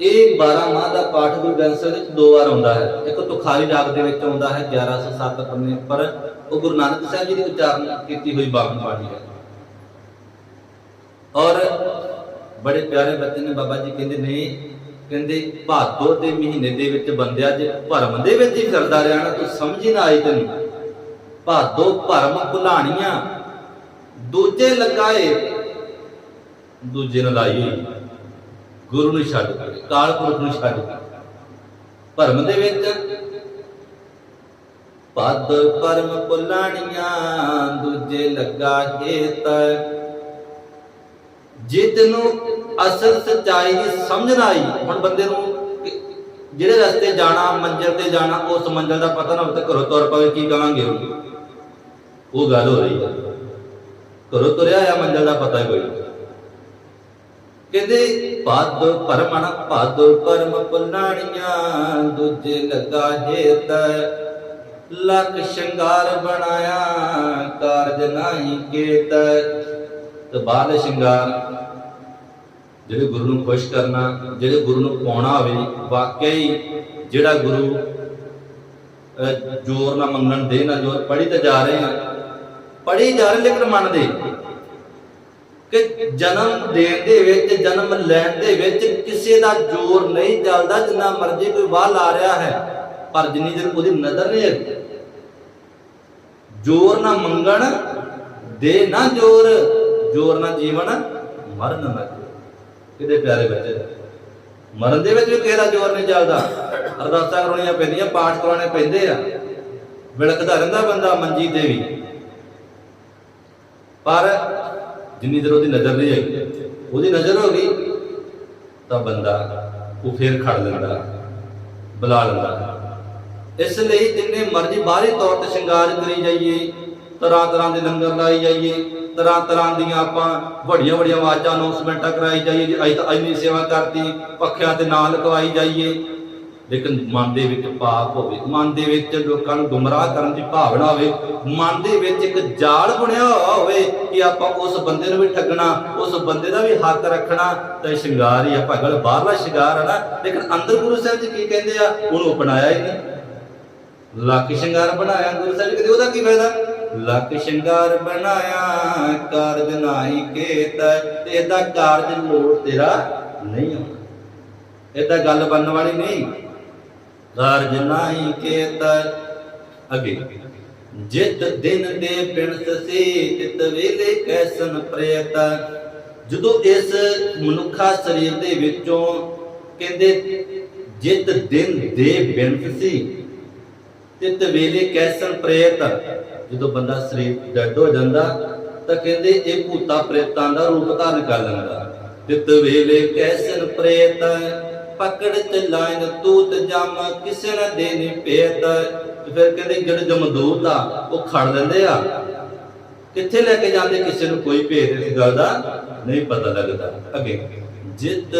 ਇਹ 12 ਮਾਹ ਦਾ ਪਾਠ ਗੁਰੂ ਗ੍ਰੰਥ ਸਾਹਿਬ ਵਿੱਚ ਦੋ ਵਾਰ ਆਉਂਦਾ ਹੈ। ਇੱਕ ਤੁਖਾਰੀ ਰਾਗ ਦੇ ਵਿੱਚ ਆਉਂਦਾ ਹੈ 1107 ਪੰਨੇ ਪਰ ਉਹ ਗੁਰੂ ਨਾਨਕ ਸਾਹਿਬ ਜੀ ਦੀ ਉਚਾਰਨ ਕੀਤੀ ਹੋਈ ਬਾਣੀ ਬਾਣੀ ਹੈ। ਔਰ ਬੜੇ ਪਿਆਰੇ ਬੱਚੇ ਨੇ ਬਾਬਾ ਜੀ ਕਹਿੰਦੇ ਨੇ ਕਹਿੰਦੇ ਭਾਦੋ ਦੇ ਮਹੀਨੇ ਦੇ ਵਿੱਚ ਬੰਦਿਆ, ਜੇ ਭਰਮ ਦੇ ਵਿੱਚ ਹੀ ਫਿਰਦਾ ਰਿਹਾ ਨਾ, ਤੂੰ ਸਮਝ ਹੀ ਨਾ ਆਈ ਤੈਨੂੰ। ਭਾਦੋ ਭਰਮ ਭੁਲਾਣੀਆਂ, ਦੂਜੇ ਲਗਾਏ, ਦੂਜੇ ਨਾਲ ਲਾਈ ਹੋਈ। ਗੁਰੂ ਨੂੰ ਛੱਡ ਕੇ, ਕਾਲ ਪੁਰਖ ਨੂੰ ਛੱਡ ਕੇ। ਭਰਮ ਦੇ ਵਿੱਚ ਪਦ ਪਰਮ ਪੁਲਾਣੀਆਂ, ਦੂਜੇ ਲੱਗਾ ਹੇਤ ਜੇ ਤੈਨੂੰ ਅਸਲ ਸਚਾਈ ਦੀ ਸਮਝ ਨਾ ਆਈ, ਹੁਣ ਬੰਦੇ ਨੂੰ ਜਿਹੜੇ ਰਸਤੇ ਜਾਣਾ, ਮੰਜ਼ਿਲ ਤੇ ਜਾਣਾ, ਉਸ ਮੰਜ਼ਿਲ ਦਾ ਪਤਾ ਨਾ ਹੋਵੇ ਤਾਂ ਘਰੋਂ ਤੁਰ ਪਵੇ, ਕੀ ਕਹਾਂਗੇ ਉਹ ਗੱਲ ਹੋ ਰਹੀ ਹੈ। ਘਰੋਂ ਤੁਰਿਆ ਆ ਮੰਜ਼ਿਲ ਦਾ ਪਤਾ ਹੀ ਕੋਈ ਕਹਿੰਦੇ, ਪਦ ਪਰਮਣ, ਪਦ ਪਰਮ ਪੁਲਾਣੀਆਂ ਦੂਜੇ ਲੱਗਾ ਹੇਤ ਲਖ ਸ਼ਿੰਗਾਰ ਬਣਾਇਆ, ਕਾਰਜ ਨਹੀਂ ਕੇਤ ਤੇ ਬਾਹਰਲੇ ਸ਼ਿੰਗਾਰ, ਜਿਹੜੇ ਗੁਰੂ ਨੂੰ ਖੁਸ਼ ਕਰਨਾ, ਜਿਹੜੇ ਗੁਰੂ ਨੂੰ ਪਾਉਣਾ ਹੋਵੇ ਵਾਕਈ ਜਿਹੜਾ ਗੁਰੂ ਜ਼ੋਰ ਨਾ ਮੰਗਣ ਦੇ, ਨਾ ਜ਼ੋਰ ਪੜੀ ਤਾਂ ਜਾ ਰਹੇ ਆ। ਪੜੀ ਜਾ ਰਹੇ, ਲੇਕਿਨ ਮੰਨਦੇ। ਕਿ ਜਨਮ ਦੇਣ ਦੇ ਵਿੱਚ, ਜਨਮ ਲੈਣ ਦੇ ਵਿੱਚ ਕਿਸੇ ਦਾ ਜ਼ੋਰ ਨਹੀਂ ਚੱਲਦਾ, ਜਿੰਨਾ ਮਰਜ਼ੀ ਕੋਈ ਵਾਹ ਲਾ ਰਿਹਾ ਹੈ। ਪਰ ਜਿੰਨੀ ਦੇਰ ਉਹਦੀ ਨਜ਼ਰ ਨਹੀਂ ਹੈ ਜ਼ੋਰ ਨਾ ਮੰਗਣ ਦੇ ਨਾ ਜ਼ੋਰ ਜ਼ੋਰ ਨਾ ਜੀਵਨ, ਮਰਨ ਨਾ ਜੋਰ ਕਿਤੇ ਪਿਆਰੇ ਬੱਚੇ, ਮਰਨ ਦੇ ਵਿੱਚ ਵੀ ਕਿਸੇ ਦਾ ਜ਼ੋਰ ਨਹੀਂ ਚੱਲਦਾ। ਅਰਦਾਸਾਂ ਕਰਾਉਣੀਆਂ ਪੈਂਦੀਆਂ, ਪਾਠ ਕਰਾਉਣੇ ਪੈਂਦੇ ਆ। ਵਿਲਕਦਾ ਰਹਿੰਦਾ ਬੰਦਾ ਮੰਜੀ ਤੇ ਵੀ ਪਰ ਜਿੰਨੀ ਦੇਰ ਉਹਦੀ ਨਜ਼ਰ ਨਹੀਂ ਆਈ ਉਹਦੀ ਨਜ਼ਰ ਹੋ ਗਈ, ਤਾਂ ਬੰਦਾ ਉਹ ਫੇਰ ਖੜ ਲੈਂਦਾ, ਬੁਲਾ ਲੈਂਦਾ। ਇਸ ਲਈ ਜਿੰਨੇ ਮਰਜ਼ੀ ਬਾਹਰੀ ਤੌਰ ਤੇ ਸ਼ਿੰਗਾਰ ਕਰੀ ਜਾਈਏ, ਤਰ੍ਹਾਂ ਤਰ੍ਹਾਂ ਦੇ ਲੰਗਰ ਲਾਈ ਜਾਈਏ, ਤਰ੍ਹਾਂ ਤਰ੍ਹਾਂ ਦੀਆਂ ਆਪਾਂ ਵੱਡੀਆਂ ਵੱਡੀਆਂ ਆਵਾਜ਼ਾਂ ਅਨਾਉਂਸਮੈਂਟਾਂ ਕਰਾਈ ਜਾਈਏ, ਜੀ ਅੱਜ ਤਾਂ ਇੰਨੀ ਸੇਵਾ ਕਰਤੀ, ਪੱਖਿਆਂ ਤੇ ਨਾਲ ਲਿਖਵਾਈ ਜਾਈਏ ਲੇਕਿਨ ਮਨ ਦੇ ਵਿੱਚ ਪਾਪ ਹੋਵੇ, ਮਨ ਦੇ ਵਿੱਚ ਲੋਕਾਂ ਨੂੰ ਗੁੰਮਰਾਹ ਕਰਨ ਦੀ ਭਾਵਨਾ ਹੋਵੇ, ਮਨ ਦੇ ਵਿੱਚ ਇੱਕ ਜਾਲ ਬਣਿਆ ਹੋਇਆ ਹੋਵੇ ਕਿ ਆਪਾਂ ਉਸ ਬੰਦੇ ਨੂੰ ਵੀ ਠੱਗਣਾ, ਉਸ ਬੰਦੇ ਦਾ ਵੀ ਹੱਕ ਰੱਖਣਾ, ਤਾਂ ਸ਼ਿੰਗਾਰ ਹੀ ਆ ਭਗਲ ਬਾਹਰਲਾ ਸ਼ਿੰਗਾਰ ਹੈ ਨਾ। ਲੇਕਿਨ ਅੰਦਰ ਗੁਰੂ ਸਾਹਿਬ ਜੀ ਕੀ ਕਹਿੰਦੇ ਆ? ਉਹਨੂੰ ਅਪਣਾਇਆ ਹੀ ਨਹੀਂ। ਲੱਕ ਸ਼ਿੰਗਾਰ ਬਣਾਇਆ ਗੁਰੂ ਸਾਹਿਬ ਜੀ ਕਹਿੰਦੇ ਉਹਦਾ ਕੀ ਫਾਇਦਾ? ਲੱਕ ਸ਼ਿੰਗਾਰ ਬਣਾਇਆ, ਕਾਰਜ ਨਾਹੀ ਕੇਤ ਇਹਦਾ ਕਾਰਜ ਲੋੜ ਤੇਰਾ ਨਹੀਂ ਆਉਣਾ ਇਹਦਾ ਗੱਲ ਬਣਨ ਵਾਲੀ ਨਹੀਂ। ਕਾਰਜ ਨਾਹੀ ਕੇਤ। ਅੱਗੇ, ਜਿਤ ਦਿਨ ਦੇ ਪਿਣਸ ਸੀ ਤਿਤ ਵੇਲੇ ਕੈਸਨ ਪ੍ਰੇਤ। ਜਦੋਂ ਇਸ ਮਨੁੱਖਾ ਸਰੀਰ ਦੇ ਵਿੱਚੋਂ ਕਹਿੰਦੇ, ਜਿਤ ਦਿਨ ਦੇ ਬਿਨਸ ਸੀ ਤਿਤ ਵੇਲੇ ਕੈਸਨ ਪ੍ਰੇਤ। ਜਦੋਂ ਬੰਦਾ ਸਰੀਰ ਡੱਡ ਹੋ ਜਾਂਦਾ, ਤਾਂ ਕਹਿੰਦੇ ਇਹ ਭੂਤਾ ਪ੍ਰੇਤਾਂ ਦਾ ਰੂਪ ਧਾਰਨ ਕਰ ਲੈਂਦਾ। ਤਿਤ ਵੇਲੇ ਕੈਸਨ ਪ੍ਰੇਤ। ਪਕੜ ਚ ਲਾਇਨ ਤੂਤ ਜਮ, ਕਿਸੇ ਨਾ ਦੇ ਪੇਤ ਫਿਰ ਕਹਿੰਦੇ ਜਿਹੜੇ ਜਮਦੂਤ ਆ, ਉਹ ਖੜ ਲੈਂਦੇ ਆ। ਕਿੱਥੇ ਲੈ ਕੇ ਜਾਂਦੇ? ਕਿਸੇ ਨੂੰ ਕੋਈ ਭੇਦ ਇਸ ਗੱਲ ਦਾ ਨਹੀਂ ਪਤਾ ਲੱਗਦਾ। ਅੱਗੇ, ਜਿਤ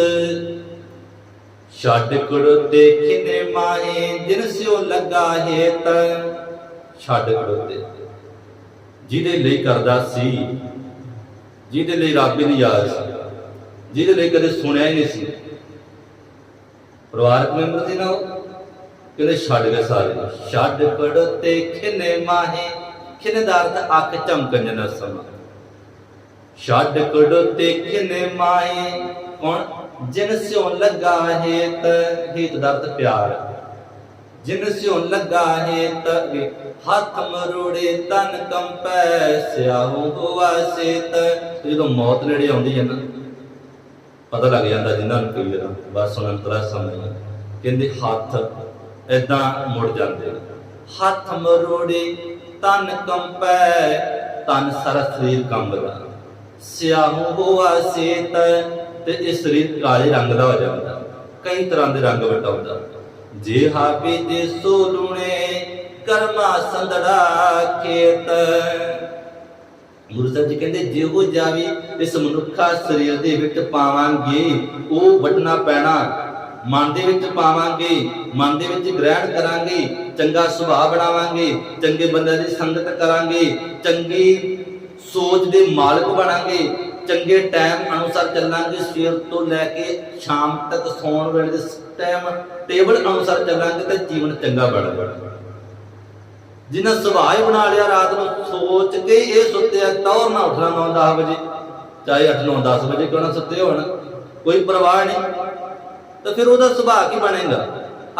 ਛੱਡ ਕੁੜ ਦੇਖਿਨੇ ਮਾਹੇ, ਜਿਨ ਸਿਓ ਲੱਗਾ ਹੇਤ, ਛੱਡ ਕੁੜ ਤੇ। ਜਿਹਦੇ ਲਈ ਕਰਦਾ ਸੀ, ਜਿਹਦੇ ਲਈ ਰੱਬ ਦੀ ਯਾਦ ਸੀ, ਜਿਹਦੇ ਲਈ ਕਦੇ ਸੁਣਿਆ ਹੀ ਨਹੀਂ ਸੀ। ਪਰਿਵਾਰਕ ਮੈਂਬਰ ਸੀ ਨਾ ਕਹਿੰਦੇ ਛੱਡ ਗਏ ਸਾਰੇ ਛੱਡ ਕੁੜ ਖਿਨੇ ਮਾਹੇ ਖਿਨੇ ਦਾ ਅੱਖ ਝਮਕਣ ਜਨਾ ਸਮਾਂ। ਛੱਡ ਕੁੜ ਤੇ ਖਿਨੇ ਮਾਹੇ ਕੌਣ ਜਿਨ ਸਿਉ ਲੱਗਾ ਹੇਤ ਹੇਤ ਦਾ ਪਿਆਰ। ਜਿਨ ਸਿਉ ਲੱਗਾ ਹੇਤ, ਹੱਥ ਮਰੋੜੇ ਤਨ ਕੰਪੈ, ਸਿਆਹੂ ਹੋਵਾ ਸੇਤ। ਜਦੋਂ ਮੌਤ ਨੇੜੇ ਆਉਂਦੀ ਹੈ ਨਾ ਪਤਾ ਲੱਗ ਜਾਂਦਾ ਜਿਨ੍ਹਾਂ ਨੂੰ ਕੋਈ ਨਾ ਬਸ ਉਹਨਾਂ ਨੂੰ ਤਰ੍ਹਾਂ ਸਮਝ ਕਹਿੰਦੇ ਹੱਥ ਐਦਾਂ ਮੁੜ ਜਾਂਦੇ ਹੱਥ ਮਰੋੜੇ, ਤਨ ਕੰਪੈ, ਤਨ ਸਾਰਾ ਸਰੀਰ ਕੰਬਦਾ। ਸਿਆਹੂ ਹੋਆ ਸੇਤ ਤੇ ਇਹ ਸਰੀਰ ਕਾਲੇ ਰੰਗ ਦਾ ਹੋ ਜਾਂਦਾ। ਕਈ ਤਰ੍ਹਾਂ ਦੇ ਰੰਗ ਵਟਾਉਂਦਾ। ਜੇ ਹਾਪੀ ਦੇ ਸੋ ਲੂਣੇ, ਕਰਮਾ ਸੰਦੜਾ ਖੇਤ। ਗੁਰੂ ਸਾਹਿਬ ਜੀ ਕਹਿੰਦੇ ਜੇ ਜਿਹੋ ਜਾਵੇ ਇਸ ਮਨੁੱਖਾ ਸਰੀਰ ਦੇ ਵਿੱਚ ਪਾਵਾਂਗੇ, ਉਹ ਵੱਢਣਾ ਪੈਣਾ। ਮਨ ਦੇ ਵਿੱਚ ਪਾਵਾਂਗੇ, ਮਨ ਦੇ ਵਿੱਚ ਗ੍ਰਹਿਣ ਕਰਾਂਗੇ, ਚੰਗਾ ਸੁਭਾਅ ਬਣਾਵਾਂਗੇ, ਚੰਗੇ ਬੰਦਿਆਂ ਦੀ ਸੰਗਤ ਕਰਾਂਗੇ, ਚੰਗੀ ਸੋਚ ਦੇ ਮਾਲਕ ਬਣਾਂਗੇ, ਚੰਗੇ ਟਾਈਮ ਅਨੁਸਾਰ ਚੱਲਾਂਗੇ, ਸਵੇਰ ਤੋਂ ਲੈ ਕੇ ਸ਼ਾਮ ਤੱਕ ਸੌਣ ਵੇਲੇ ਦੇ ਟਾਈਮ ਟੇਬਲ ਅਨੁਸਾਰ ਚੱਲਾਂਗੇ ਤਾਂ ਜੀਵਨ ਚੰਗਾ ਬਣੇਗਾ ਜਿਨ੍ਹਾਂ ਸੁਭਾਅ ਹੀ ਬਣਾ ਲਿਆ ਰਾਤ ਨੂੰ, ਸੋਚ ਕੇ ਇਹ ਸੁੱਤਿਆ ਟੌਰ ਨਾ ਉੱਠਣਾ 9-10 ਵਜੇ, ਚਾਹੇ 8-9-10 ਵਜੇ ਕਿਉਂ ਨਾ ਸੁੱਤੇ ਹੋਣ, ਕੋਈ ਪਰਵਾਹ ਨਹੀਂ। ਤਾਂ ਫਿਰ ਉਹਦਾ ਸੁਭਾਅ ਕੀ ਬਣੇਗਾ?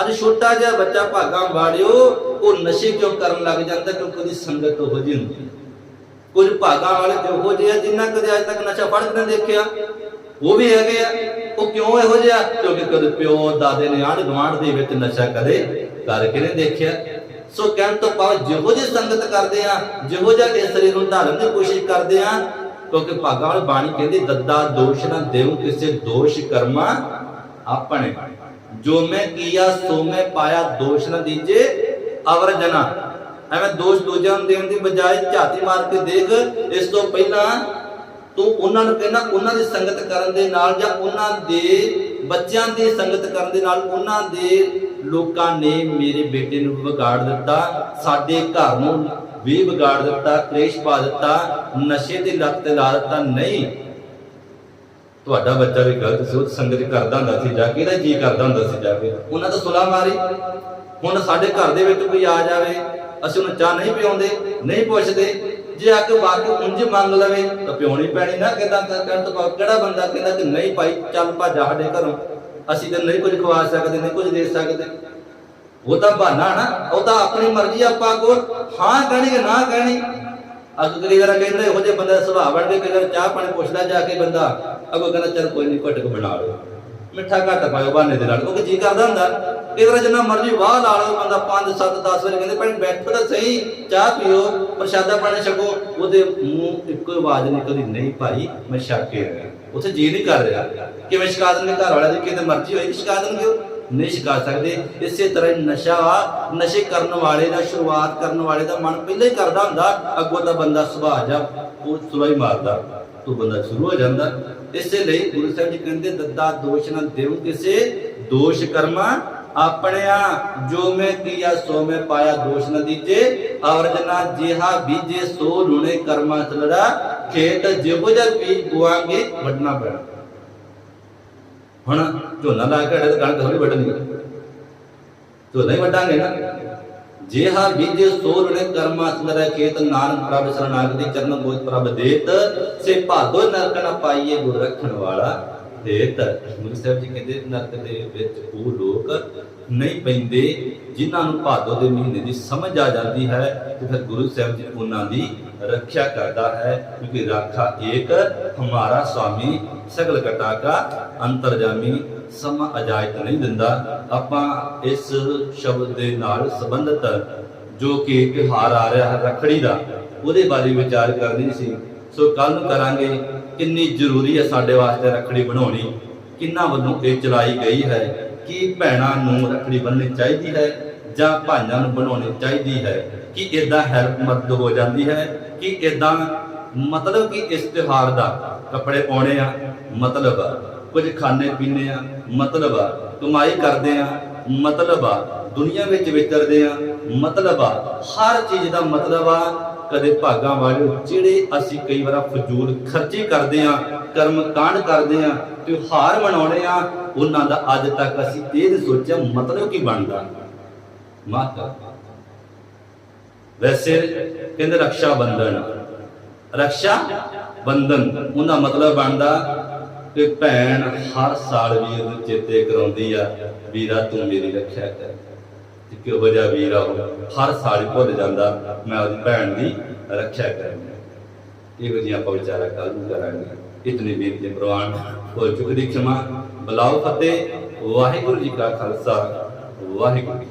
ਅੱਜ ਛੋਟਾ ਜਿਹਾ ਬੱਚਾ ਭਾਗਾਂ ਵਾੜਿਓ ਉਹ ਨਸ਼ੇ ਕਿਉਂ ਕਰਨ ਲੱਗ ਜਾਂਦਾ? ਕਿਉਂਕਿ ਉਹਦੀ ਸੰਗਤ ਉਹੋ ਜਿਹੀ ਹੁੰਦੀ? ਹੈ ਕੁਝ ਭਾਗਾਂ ਵਾਲੇ ਤੇ ਜਿਹੇ ਆ, ਜਿਨ੍ਹਾਂ ਕਦੇ ਅੱਜ ਤੱਕ ਨਸ਼ਾ ਫੜ ਕੇ ਨਹੀਂ ਦੇਖਿਆ। ਉਹ ਵੀ ਹੈਗੇ ਆ। ਉਹ ਕਿਉਂ ਇਹੋ ਜਿਹਾ ਕਿਉਂਕਿ ਕਦੇ ਪਿਓ ਦਾਦੇ ਨੇ ਆਂਢ ਗੁਆਂਢ ਦੇ ਵਿੱਚ ਨਸ਼ਾ ਕਦੇ ਕਰਕੇ ਨਹੀਂ ਦੇਖਿਆ। ਸੋ ਕਹਿਣ ਤੋਂ ਭਾਵ ਜਿਹੋ ਜਿਹੀ ਸੰਗਤ ਕਰਦੇ ਆ, ਜਿਹੋ ਜਿਹਾ ਇਸ ਸਰੀਰ ਨੂੰ ਧਾਰਨ ਦੀ ਕੋਸ਼ਿਸ਼ ਕਰਦੇ ਆ, ਕਿਉਂਕਿ ਭਾਗਾਂ ਵਾਲੀ ਬਾਣੀ ਕਹਿੰਦੀ, ਦੱਦਾ ਦੋਸ਼ ਨਾ ਦੇਉ ਕਿਸੇ ਦੋਸ਼ ਕਰਮਾ ਆਪਣੇ। ਜੋ ਮੈਂ ਕੀਆ, ਸੋ ਮੈਂ ਪਾਇਆ, ਦੋਸ਼ ਨਾ ਦੀਜੇ ਅਵਰ ਜਨਾ। ਐਵੇਂ ਦੋਸ਼ ਦੂਜਿਆਂ ਨੂੰ ਦੇਣ ਦੀ ਬਜਾਏ ਝਾਤੀ ਮਾਰ ਕੇ ਦੇਖ, ਇਸ ਤੋਂ ਪਹਿਲਾਂ ਤੂੰ ਉਹਨਾਂ ਨੂੰ ਕਹਿੰਦਾ ਉਹਨਾਂ ਦੀ ਸੰਗਤ ਕਰਨ ਦੇ ਨਾਲ ਜਾਂ ਉਹਨਾਂ ਦੇ ਬੱਚਿਆਂ ਦੀ ਸੰਗਤ ਕਰਨ ਦੇ ਨਾਲ, ਉਹਨਾਂ ਦੇ ਲੋਕਾਂ ਨੇ ਮੇਰੇ ਬੇਟੇ ਨੂੰ ਵਿਗਾੜ ਦਿੱਤਾ, ਸਾਡੇ ਘਰ ਨੂੰ ਵੀ ਵਿਗਾੜ ਦਿੱਤਾ, ਕਲੇਸ਼ ਪਾ ਦਿੱਤਾ, ਨਸ਼ੇ ਦੀ ਲੱਤ ਤੇ ਲਾ ਦਿੱਤਾ, ਨਹੀਂ। ਤੁਹਾਡਾ ਬੱਚਾ ਵੀ ਗਲਤ ਸੀ, ਉਹ ਸੰਗਤ ਕਰਦਾ ਹੁੰਦਾ ਸੀ ਜਾ ਕੇ, ਇਹਦਾ ਜੀ ਕਰਦਾ ਹੁੰਦਾ ਸੀ ਜਾ ਕੇ। ਉਹਨਾਂ ਤਾਂ ਸੁਲਾ ਮਾਰੀ। ਹੁਣ ਸਾਡੇ ਘਰ ਦੇ ਵਿੱਚ ਕੋਈ ਆ ਜਾਵੇ, ਅਸੀਂ ਉਹਨੂੰ ਚਾਹ ਨਹੀਂ ਪਿਆਉਂਦੇ, ਨਹੀਂ ਪੁੱਛਦੇ, ਜੇ ਆ ਕੇ ਵਾਕਈ ਉਂਝ ਮੰਗ ਲਵੇ, ਤਾਂ ਪਿਉਣੀ ਪੈਣੀ ਨਾ, ਕਿਦਾਂ ਕਰਨ ਤੋਂ ਕਿਹੜਾ ਬੰਦਾ ਕਹਿੰਦਾ ਕਿ ਨਹੀਂ ਭਾਈ, ਚੱਲ ਭੱਜ ਜਾ ਸਾਡੇ ਘਰੋਂ। ਅਸੀਂ ਤਾਂ ਨਹੀਂ ਕੁਝ ਖਵਾ ਸਕਦੇ, ਨਹੀਂ ਕੁਝ ਦੇ ਸਕਦੇ। ਉਹ ਤਾਂ ਬਹਾਨਾ ਨਾ, ਉਹ ਤਾਂ ਆਪਣੀ ਮਰਜ਼ੀ ਆਪਾਂ ਕੋ ਹਾਂ ਕਹਿਣੀ ਨਾ ਕਹਿਣੀ। ਅਗ ਵਾਰ ਕਹਿੰਦੇ, ਇਹੋ ਜਿਹੇ ਬੰਦੇ ਸੁਭਾਅ ਬਣ ਕੇ ਕਈ ਚਾਹ ਪਾਣੀ ਪੁੱਛਦਾ ਜਾ ਕੇ ਬੰਦਾ, ਅਗੋ ਕਹਿੰਦਾ, ਚਲ ਕੋਈ ਨਹੀਂ ਘਟਕ ਬਣਾ ਲਓ। ਮਿੱਠਾ ਘੱਟ ਪਾਇਓ, ਬਹਾਨੇ ਦੇ ਨਾਲ। ਕਿਉਂਕਿ ਜੀ ਕਰਦਾ ਹੁੰਦਾ। ਕਈ ਵਾਰ ਜਿੰਨਾ ਮਰਜ਼ੀ ਵਾਹ ਲਾ ਲਓ, ਬੰਦਾ 5 7 10 ਵਾਰ ਕਹਿੰਦੇ, ਭੈਣ, ਬੈਠੋ ਤਾਂ ਸਹੀ, ਚਾਹ ਪੀਓ, ਪ੍ਰਸ਼ਾਦਾ ਪਾਣੀ ਛਕੋ। ਉਹਦੇ ਮੂੰਹ ਇੱਕੋ ਆਵਾਜ਼ ਨਿਕਲਦੀ, ਨਹੀਂ ਭਾਈ, ਮੈਂ ਛੱਕ ਕੇ ਆਇਆ। ਉੱਥੇ ਜੀ ਨਹੀਂ ਕਰ ਰਿਹਾ ਕਿਵੇਂ ਸ਼ਿਕਾਇਤ ਨਹੀਂ ਘਰ ਵਾਲਿਆਂ ਦੀ ਕਿਤੇ ਮਰਜ਼ੀ ਹੋਈ, ਸ਼ਿਕਾਇਤ ਨਹੀਂ ਨਹੀਂ ਛਕਾ ਸਕਦੇ। ਇਸੇ ਤਰ੍ਹਾਂ ਨਸ਼ਾ, ਨਸ਼ੇ ਕਰਨ ਵਾਲੇ ਦਾ ਸ਼ੁਰੂਆਤ ਕਰਨ ਵਾਲੇ ਦਾ ਮਨ ਪਹਿਲਾਂ ਹੀ ਕਰਦਾ ਹੁੰਦਾ, ਅੱਗੋਂ ਦਾ ਬੰਦਾ ਸੁਭਾਅ ਜਾ ਉਹ ਸੁਲਾ ਮਾਰਦਾ, ਤੂੰ ਬੰਦਾ ਸ਼ੁਰੂ ਹੋ ਜਾਂਦਾ। ਇਸੇ ਲਈ ਗੁਰੂ ਸਾਹਿਬ ਜੀ ਕਹਿੰਦੇ ਦੱਦਾ ਦੋਸ਼ ਨਾ ਦੇਉ ਕਿਸੇ ਦੋਸ਼ ਕਰਮਾ। ਆਪਣਿਆ ਜੋ ਮੈਂ ਕੀਆ, ਸੋ ਮੈਂ ਪਾਇਆ ਦੋਸ਼ ਨਾ ਦੀਜੇ ਔਰ ਜਿਹਾ ਬੀਜੇ, ਸੋ ਲੁਣੇ ਕਰਮਾ ਚਲੜਾ ਖੇਤ ਜਿਹੋ ਜਿਹਾ ਬੀਜ ਬੁਆਂਗੇ ਵੱਢਣਾ ਪੈਣਾ। ਹੁਣ ਝੋਨਾ ਲਾ ਕੇ ਅੜੇ ਕਣਕ ਥੋੜੀ ਵੱਢਣੀ ਝੋਨਾ ਹੀ ਵੱਢਾਂਗੇ ਨਾ। ਜੇ ਹਾ ਬੀਜੇ ਸੋਰ ਨੇ ਕਰਮਾ ਸੰਦਰੈ ਖੇਤ ਨਾਨਕ ਪ੍ਰਭ ਸਰਨਾਗਤ ਦੀ ਚਰਨ ਬੋਝ ਪ੍ਰਭ ਦੇਤ। ਸੇ ਭਾਦੋ ਨਰਕ ਪਾਈਏ ਗੁਰ ਰੱਖਣ ਵਾਲਾ। ਦੇਤ ਗੁਰੂ ਸਾਹਿਬ ਜੀ ਕਹਿੰਦੇ ਨਰਕ ਦੇ ਵਿੱਚ ਉਹ ਲੋਕ ਨਹੀਂ ਪੈਂਦੇ ਜਿਨ੍ਹਾਂ ਨੂੰ ਭਾਦੋ ਦੇ ਮਹੀਨੇ ਦੀ ਸਮਝ ਆ ਜਾਂਦੀ ਹੈ ਤੇ ਫਿਰ ਗੁਰੂ ਸਾਹਿਬ ਜੀ ਉਹਨਾਂ ਦੀ ਰੱਖਿਆ ਕਰਦਾ ਹੈ ਕਿਉਂਕਿ ਰਾਖਾ ਏਕ, ਹਮਾਰਾ ਸੁਆਮੀ ਸਗਲ ਕਟਾ ਕਾ ਅੰਤਰਜਾਮੀ, ਸਮਾਂ ਅਜਾਇਤ ਨਹੀਂ ਦਿੰਦਾ। ਆਪਾਂ ਇਸ ਸ਼ਬਦ ਦੇ ਨਾਲ ਸੰਬੰਧਿਤ ਜੋ ਕਿ ਤਿਉਹਾਰ ਆ ਰਿਹਾ ਹੈ ਰੱਖੜੀ ਦਾ, ਉਹਦੇ ਬਾਰੇ ਵਿਚਾਰ ਕਰਨੀ ਸੀ। ਸੋ ਕੱਲ ਨੂੰ ਕਰਾਂਗੇ, ਕਿੰਨੀ ਜ਼ਰੂਰੀ ਹੈ ਸਾਡੇ ਵਾਸਤੇ ਰੱਖੜੀ ਬਣਾਉਣੀ, ਕਿੰਨਾ ਵੱਲੋਂ ਇਹ ਚਲਾਈ ਗਈ ਹੈ, ਕਿ ਭੈਣਾਂ ਨੂੰ ਰੱਖੜੀ ਬੰਨਣੀ ਚਾਹੀਦੀ ਹੈ, ਜਾਂ ਭਾਈਆਂ ਨੂੰ ਬਣਾਉਣੀ ਚਾਹੀਦੀ ਹੈ, ਕਿ ਇਦਾਂ ਹੈਲਪ ਮਦਦ ਹੋ ਜਾਂਦੀ ਹੈ, ਕਿ ਇਦਾਂ ਮਤਲਬ ਕਿ ਇਸ ਤਿਉਹਾਰ ਦਾ ਕੱਪੜੇ ਪਾਉਣੇ ਆ, ਮਤਲਬ ਆ ਕੁਝ ਖਾਣੇ ਪੀਣੇ ਆ, ਮਤਲਬ ਆ ਕਮਾਈ ਕਰਦੇ ਆ, ਮਤਲਬ ਆ ਦੁਨੀਆ ਵਿੱਚ ਵਿਚਰਦੇ ਆ, ਮਤਲਬ ਆ ਹਰ ਚੀਜ਼ ਦਾ ਮਤਲਬ ਆ ਕਦੇ ਭਾਗਾਂ ਵਾਲੇ ਜਿਹੜੇ ਅਸੀਂ ਕਈ ਵਾਰ ਫਜ਼ੂਲ ਖਰਚੇ ਕਰਦੇ ਆ ਕਰਮ ਕਾਂਡ ਕਰਦੇ ਆ ਤਿਉਹਾਰ ਮਨਾਉਣੇ ਆ ਉਹਨਾਂ ਦਾ ਅੱਜ ਤੱਕ ਅਸੀਂ ਇਹ ਨਹੀਂ ਸੋਚਿਆ ਮਤਲਬ ਕੀ ਬਣਦਾ। ਮਾਤਾ ਵੈਸੇ ਕਹਿੰਦੇ ਰੱਖਿਆ ਬੰਧਨ। ਰੱਖਿਆ ਬੰਧਨ, ਉਹਦਾ ਮਤਲਬ ਬਣਦਾ ਕਿ ਭੈਣ ਹਰ ਸਾਲ ਵੀਰ ਨੂੰ ਚੇਤੇ ਕਰਾਉਂਦੀ ਆ, ਵੀਰਾ, ਤੂੰ ਮੇਰੀ ਰੱਖਿਆ ਕਰ। ਤੇ ਕਿਹੋ ਜਿਹਾ ਵੀਰ ਆ ਹਰ ਸਾਲ ਭੁੱਲ ਜਾਂਦਾ ਮੈਂ ਉਹਦੀ ਭੈਣ ਦੀ ਰੱਖਿਆ ਕਰਨੀ। ਇਹ ਜਿਹੀਆਂ ਆਪਾਂ ਵਿਚਾਰਾ ਕੱਲ ਨੂੰ ਕਰਾਂਗੇ। ਇਤਨੀ ਬੇਨਤੀ ਪ੍ਰਵਾਨ ਹੋ ਚੁੱਕੀ ਦੀ ਖਿਮਾ। ਬਲਾਉ ਫਤਿਹ। ਵਾਹਿਗੁਰੂ ਜੀ ਕਾ ਖਾਲਸਾ। ਵਾਹਿਗੁਰੂ ਜੀ